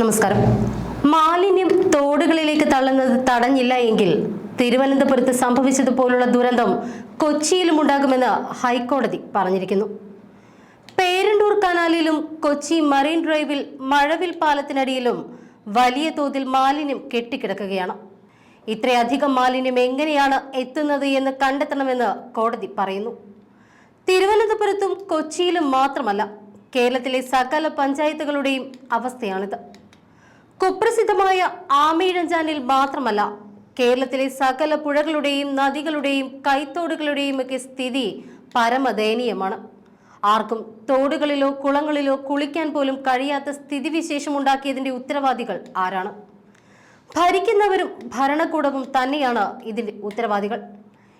നമസ്കാരം. മാലിന്യം തോടുകളിലേക്ക് തള്ളുന്നത് തടഞ്ഞില്ല എങ്കിൽ തിരുവനന്തപുരത്ത് സംഭവിച്ചതുപോലുള്ള ദുരന്തം കൊച്ചിയിലും ഉണ്ടാകുമെന്ന് ഹൈക്കോടതി പറഞ്ഞിരിക്കുന്നു. പേരണ്ടൂർ കനാലിലും കൊച്ചി മറൈൻ ഡ്രൈവിൽ മഴവിൽ പാലത്തിനടിയിലും വലിയ തോതിൽ മാലിന്യം കെട്ടിക്കിടക്കുകയാണ്. ഇത്രയധികം മാലിന്യം എങ്ങനെയാണ് എത്തുന്നത് എന്ന് കണ്ടെത്തണമെന്ന് കോടതി പറയുന്നു. തിരുവനന്തപുരത്തും കൊച്ചിയിലും മാത്രമല്ല കേരളത്തിലെ സകല പഞ്ചായത്തുകളുടെയും അവസ്ഥയാണിത്. കുപ്രസിദ്ധമായ ആമയിഴഞ്ചാനിൽ മാത്രമല്ല കേരളത്തിലെ സകല പുഴകളുടെയും നദികളുടെയും കൈത്തോടുകളുടെയും ഒക്കെ സ്ഥിതി പരമദയനീയമാണ്. ആർക്കും തോടുകളിലോ കുളങ്ങളിലോ കുളിക്കാൻ പോലും കഴിയാത്ത സ്ഥിതിവിശേഷം ഉണ്ടാക്കിയതിന്റെ ഉത്തരവാദികൾ ആരാണ്? ഭരിക്കുന്നവരും ഭരണകൂടവും തന്നെയാണ് ഇതിന്റെ ഉത്തരവാദികൾ.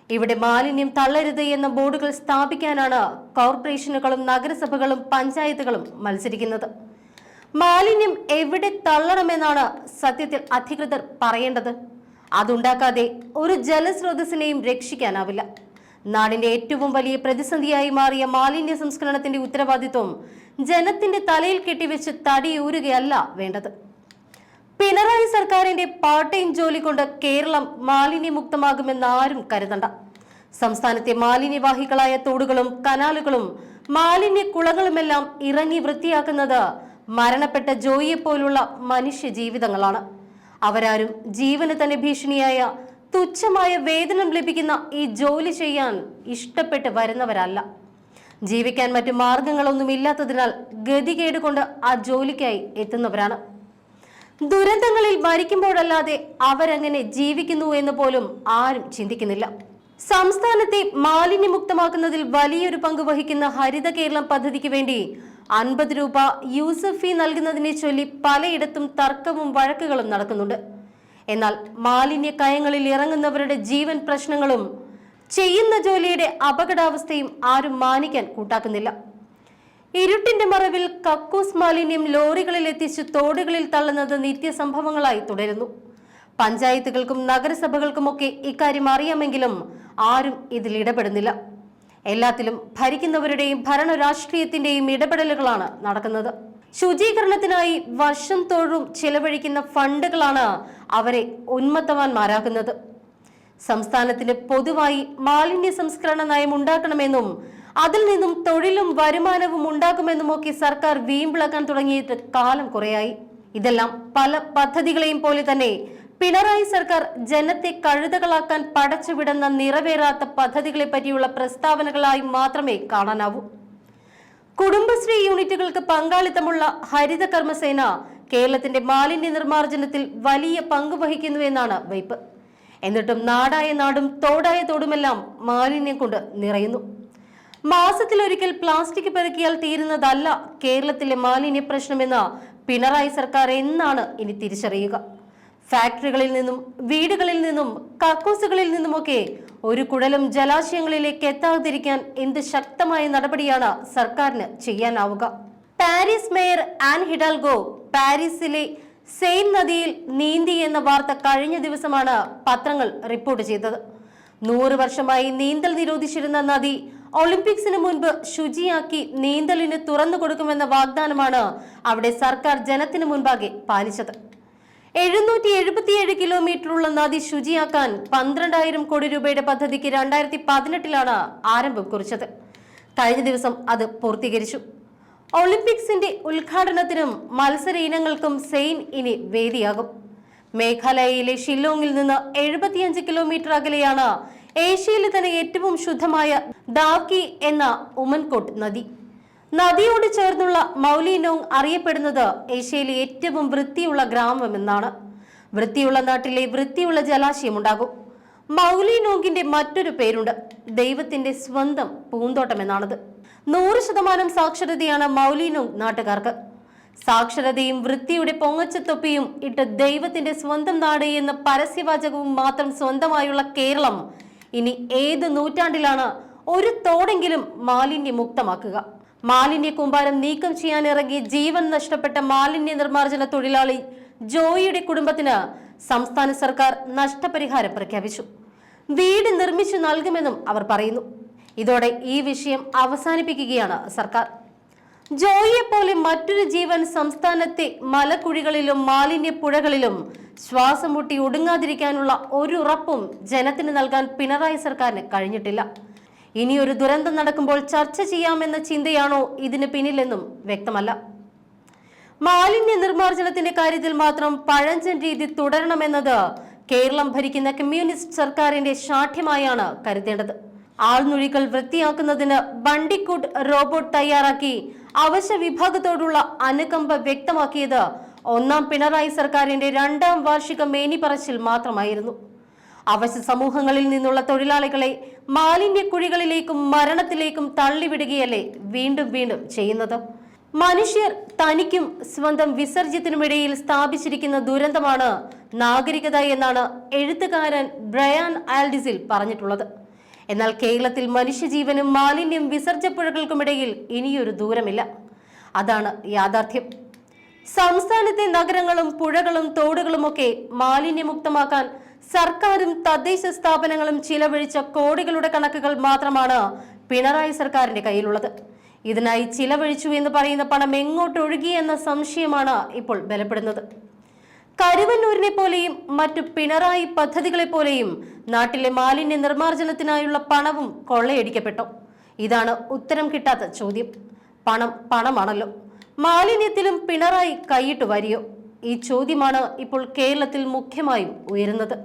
ഇവിടെ മാലിന്യം തള്ളരുത് എന്ന ബോർഡുകൾ സ്ഥാപിക്കാനാണ് കോർപ്പറേഷനുകളും നഗരസഭകളും പഞ്ചായത്തുകളും മത്സരിക്കുന്നത്. മാലിന്യം എവിടെ തള്ളണമെന്നാണ് സത്യത്തിൽ അധികൃതർ പറയേണ്ടത്? അതുണ്ടാക്കാതെ ഒരു ജലസ്രോതസ്സിനെയും രക്ഷിക്കാനാവില്ല. നാടിന്റെ ഏറ്റവും വലിയ പ്രതിസന്ധിയായി മാറിയ മാലിന്യ സംസ്കരണത്തിന്റെ ഉത്തരവാദിത്വം ജനത്തിന്റെ തലയിൽ കെട്ടിവെച്ച് തടിയൂരുകയല്ല വേണ്ടത്. പിണറായി സർക്കാരിന്റെ പാർട്ട് ടൈം ജോലി കൊണ്ട് കേരളം മാലിന്യമുക്തമാകുമെന്ന് ആരും കരുതണ്ട. സംസ്ഥാനത്തെ മാലിന്യവാഹികളായ തോടുകളും കനാലുകളും മാലിന്യ കുളങ്ങളുമെല്ലാം ഇറങ്ങി വൃത്തിയാക്കുന്നത് മരണപ്പെട്ട ജോയിയെ പോലുള്ള മനുഷ്യ ജീവിതങ്ങളാണ്. അവരാരും ജീവന് തന്നെ ഭീഷണിയായ തുച്ഛമായ വേതനം ലഭിക്കുന്ന ഈ ജോലി ചെയ്യാൻ ഇഷ്ടപ്പെട്ട് വരുന്നവരല്ല. ജീവിക്കാൻ മറ്റു മാർഗങ്ങളൊന്നും ഇല്ലാത്തതിനാൽ ഗതികേട് കൊണ്ട് ആ ജോലിക്കായി എത്തുന്നവരാണ്. ദുരന്തങ്ങളിൽ മരിക്കുമ്പോഴല്ലാതെ അവരങ്ങനെ ജീവിക്കുന്നു എന്ന് പോലും ആരും ചിന്തിക്കുന്നില്ല. സംസ്ഥാനത്തെ മാലിന്യമുക്തമാക്കുന്നതിൽ വലിയൊരു പങ്ക് വഹിക്കുന്ന ഹരിത കേരളം പദ്ധതിക്ക് വേണ്ടി അൻപത് രൂപ യൂസഫ് ഫീ നൽകുന്നതിനെ ചൊല്ലി പലയിടത്തും തർക്കവും വഴക്കുകളും നടക്കുന്നുണ്ട്. എന്നാൽ മാലിന്യ കയങ്ങളിൽ ഇറങ്ങുന്നവരുടെ ജീവൻ പ്രശ്നങ്ങളും ചെയ്യുന്ന ജോലിയുടെ അപകടാവസ്ഥയും ആരും മാനിക്കാൻ കൂട്ടാക്കുന്നില്ല. ഇരുട്ടിന്റെ മറവിൽ കക്കൂസ് മാലിന്യം ലോറികളിൽ എത്തിച്ച് തോടുകളിൽ തള്ളുന്നത് നിത്യസംഭവങ്ങളായി തുടരുന്നു. പഞ്ചായത്തുകൾക്കും നഗരസഭകൾക്കുമൊക്കെ ഇക്കാര്യം അറിയാമെങ്കിലും ആരും ഇതിൽ ഇടപെടുന്നില്ല. എല്ലാത്തിലും ഭരിക്കുന്നവരുടെയും ഭരണ രാഷ്ട്രീയത്തിന്റെയും ഇടപെടലുകളാണ് നടക്കുന്നത്. ശുചീകരണത്തിനായി വർഷം തോറും ചെലവഴിക്കുന്ന ഫണ്ടുകളാണ് അവരെ ഉന്മത്തവാന്മാരാക്കുന്നത്. സംസ്ഥാനത്തിന് പൊതുവായി മാലിന്യ സംസ്കരണ നയം ഉണ്ടാക്കണമെന്നും അതിൽ നിന്നും തൊഴിലും വരുമാനവും ഉണ്ടാക്കുമെന്നുമൊക്കെ സർക്കാർ വീമ്പിളക്കാൻ തുടങ്ങിയിട്ട് കാലം കുറയായി. ഇതെല്ലാം പല പദ്ധതികളെയും പോലെ തന്നെ പിണറായി സർക്കാർ ജനത്തെ കഴുതകളാക്കാൻ പടച്ചുവിടുന്ന നിറവേറാത്ത പദ്ധതികളെ പറ്റിയുള്ള പ്രസ്താവനകളായി മാത്രമേ കാണാനാവൂ. കുടുംബശ്രീ യൂണിറ്റുകൾക്ക് പങ്കാളിത്തമുള്ള ഹരിത കർമ്മസേന കേരളത്തിന്റെ മാലിന്യ നിർമ്മാർജനത്തിൽ വലിയ പങ്ക് വഹിക്കുന്നുവെന്നാണ് വൈപ്പ് എന്നിട്ടും നാടായ നാടും തോടായ തോടുമെല്ലാം മാലിന്യം കൊണ്ട് നിറയുന്നു. മാസത്തിലൊരിക്കൽ പ്ലാസ്റ്റിക് പെറുക്കിയാൽ തീരുന്നതല്ല കേരളത്തിലെ മാലിന്യ പ്രശ്നമെന്ന് പിണറായി സർക്കാർ എന്നാണ് ഇനി തിരിച്ചറിയുക. ഫാക്ടറികളിൽ നിന്നും വീടുകളിൽ നിന്നും കക്കൂസുകളിൽ നിന്നുമൊക്കെ ഒരു കുടലും ജലാശയങ്ങളിലേക്ക് എത്താതിരിക്കാൻ എന്ത് ശക്തമായ നടപടിയാണ് സർക്കാരിന് ചെയ്യാനാവുക. പാരീസ് മേയർ ആൻ ഹിഡാൽഗോ പാരീസിലെ സെയിൻ നദിയിൽ നീന്തി എന്ന വാർത്ത കഴിഞ്ഞ ദിവസമാണ് പത്രങ്ങൾ റിപ്പോർട്ട് ചെയ്തത്. നൂറ് വർഷമായി നീന്തൽ നിരോധിച്ചിരുന്ന നദി ഒളിമ്പിക്സിന് മുൻപ് ശുചിയാക്കി നീന്തലിന് തുറന്നു കൊടുക്കുമെന്ന വാഗ്ദാനമാണ് അവിടെ സർക്കാർ ജനത്തിന് മുൻപാകെ പാലിച്ചത്. എഴുന്നൂറ്റി എഴുപത്തിയേഴ് കിലോമീറ്ററുള്ള നദി ശുചിയാക്കാൻ പന്ത്രണ്ടായിരം കോടി രൂപയുടെ പദ്ധതിക്ക് രണ്ടായിരത്തി പതിനെട്ടിലാണ് ആരംഭം കുറിച്ചത്. കഴിഞ്ഞ ദിവസം അത് പൂർത്തീകരിച്ചു. ഒളിമ്പിക്സിന്റെ ഉദ്ഘാടനത്തിനും മത്സര ഇനങ്ങൾക്കും സെയിൻ ഇനി വേദിയാകും. മേഘാലയയിലെ ഷില്ലോങ്ങിൽ നിന്ന് എഴുപത്തിയഞ്ച് കിലോമീറ്റർ അകലെയാണ് ഏഷ്യയിലെ തന്നെ ഏറ്റവും ശുദ്ധമായ ദാവ്കി എന്ന ഉമൻകോട്ട് നദി. നദിയോട് ചേർന്നുള്ള മൗലിനോങ് അറിയപ്പെടുന്നത് ഏഷ്യയിലെ ഏറ്റവും വൃത്തിയുള്ള ഗ്രാമമെന്നാണ് വൃത്തിയുള്ള നാട്ടിലെ വൃത്തിയുള്ള ജലാശയം ഉണ്ടാകും. മൗലിനോങ്ങിന്റെ മറ്റൊരു പേരുണ്ട്. ദൈവത്തിന്റെ സ്വന്തം പൂന്തോട്ടം എന്നാണത്. നൂറ് ശതമാനം സാക്ഷരതയാണ് മൗലിനോങ് നാട്ടുകാർക്ക്. സാക്ഷരതയും വൃത്തിയുടെ പൊങ്ങച്ചത്തൊപ്പിയും ഇട്ട് ദൈവത്തിന്റെ സ്വന്തം നാട് എന്ന പരസ്യവാചകവും മാത്രം സ്വന്തമായുള്ള കേരളം ഇനി ഏത് നൂറ്റാണ്ടിലാണ് ഒരു തോടെങ്കിലും മാലിന്യമുക്തമാക്കുക മാലിന്യ കൂമ്പാരം നീക്കം ചെയ്യാനിറങ്ങി ജീവൻ നഷ്ടപ്പെട്ട മാലിന്യ നിർമ്മാർജന തൊഴിലാളി ജോയിയുടെ കുടുംബത്തിന് സംസ്ഥാന സർക്കാർ നഷ്ടപരിഹാരം പ്രഖ്യാപിച്ചു. വീട് നിർമ്മിച്ചു നൽകുമെന്നും അവർ പറയുന്നു. ഇതോടെ ഈ വിഷയം അവസാനിപ്പിക്കുകയാണ് സർക്കാർ. ജോയിയെ പോലെ മറ്റൊരു ജീവൻ സംസ്ഥാനത്തെ മലക്കുഴികളിലും മാലിന്യ പുഴകളിലും ശ്വാസം മുട്ടി ഒടുങ്ങാതിരിക്കാനുള്ള ഒരുറപ്പും ജനത്തിന് നൽകാൻ പിണറായി സർക്കാരിന് കഴിഞ്ഞിട്ടില്ല. ഇനിയൊരു ദുരന്തം നടക്കുമ്പോൾ ചർച്ച ചെയ്യാമെന്ന ചിന്തയാണോ ഇതിന് പിന്നിലെന്നും വ്യക്തമല്ല. മാലിന്യ നിർമ്മാർജനത്തിന്റെ കാര്യത്തിൽ മാത്രം പഴഞ്ചൻ രീതി തുടരണമെന്നത് കേരളം ഭരിക്കുന്ന കമ്മ്യൂണിസ്റ്റ് സർക്കാരിന്റെ ശാഠ്യമായാണ് കരുതേണ്ടത്. ആൾനുഴികൾ വൃത്തിയാക്കുന്നതിന് ബണ്ടിക്കൂട്ട് റോബോട്ട് തയ്യാറാക്കി അവശ്യ വിഭാഗത്തോടുള്ള അനുകമ്പ വ്യക്തമാക്കിയത് ഒന്നാം പിണറായി സർക്കാരിന്റെ രണ്ടാം വാർഷിക മേനിപ്പറച്ചിൽ മാത്രമായിരുന്നു. അവശ്യ സമൂഹങ്ങളിൽ നിന്നുള്ള തൊഴിലാളികളെ മാലിന്യക്കുഴികളിലേക്കും മരണത്തിലേക്കും തള്ളിവിടുകയല്ലേ വീണ്ടും വീണ്ടും ചെയ്യുന്നത്? മനുഷ്യർ തനിക്കും സ്വന്തം വിസർജ്യത്തിനുമിടയിൽ സ്ഥാപിച്ചിരിക്കുന്ന ദുരന്തമാണ് നാഗരികത എന്നാണ് എഴുത്തുകാരൻ ബ്രയാൻ ആൽഡിസിൽ പറഞ്ഞിട്ടുള്ളത്. എന്നാൽ കേരളത്തിൽ മനുഷ്യജീവനും മാലിന്യം വിസർജപ്പുഴകൾക്കുമിടയിൽ ഇനിയൊരു ദൂരമില്ല. അതാണ് യാഥാർത്ഥ്യം. സംസ്ഥാനത്തെ നഗരങ്ങളും പുഴകളും തോടുകളുമൊക്കെ മാലിന്യമുക്തമാക്കാൻ സർക്കാരും തദ്ദേശ സ്ഥാപനങ്ങളും ചിലവഴിച്ച കോടികളുടെ കണക്കുകൾ മാത്രമാണ് പിണറായി സർക്കാരിന്റെ കയ്യിലുള്ളത്. ഇതിനായി ചിലവഴിച്ചു എന്ന് പറയുന്ന പണം എങ്ങോട്ടൊഴുകി എന്ന സംശയമാണ് ഇപ്പോൾ ബലപ്പെടുന്നത്. കരുവന്നൂരിനെ പോലെയും മറ്റു പിണറായി പദ്ധതികളെ പോലെയും നാട്ടിലെ മാലിന്യ നിർമ്മാർജനത്തിനായുള്ള പണവും കൊള്ളയടിക്കപ്പെട്ടു. ഇതാണ് ഉത്തരം കിട്ടാത്ത ചോദ്യം. പണം പണമാണല്ലോ. മാലിന്യത്തിലും പിണറായി കൈയിട്ട് വരിയോ? ഈ ചോദ്യമാണ് ഇപ്പോൾ കേരളത്തിൽ മുഖ്യമായും ഉയരുന്നത്.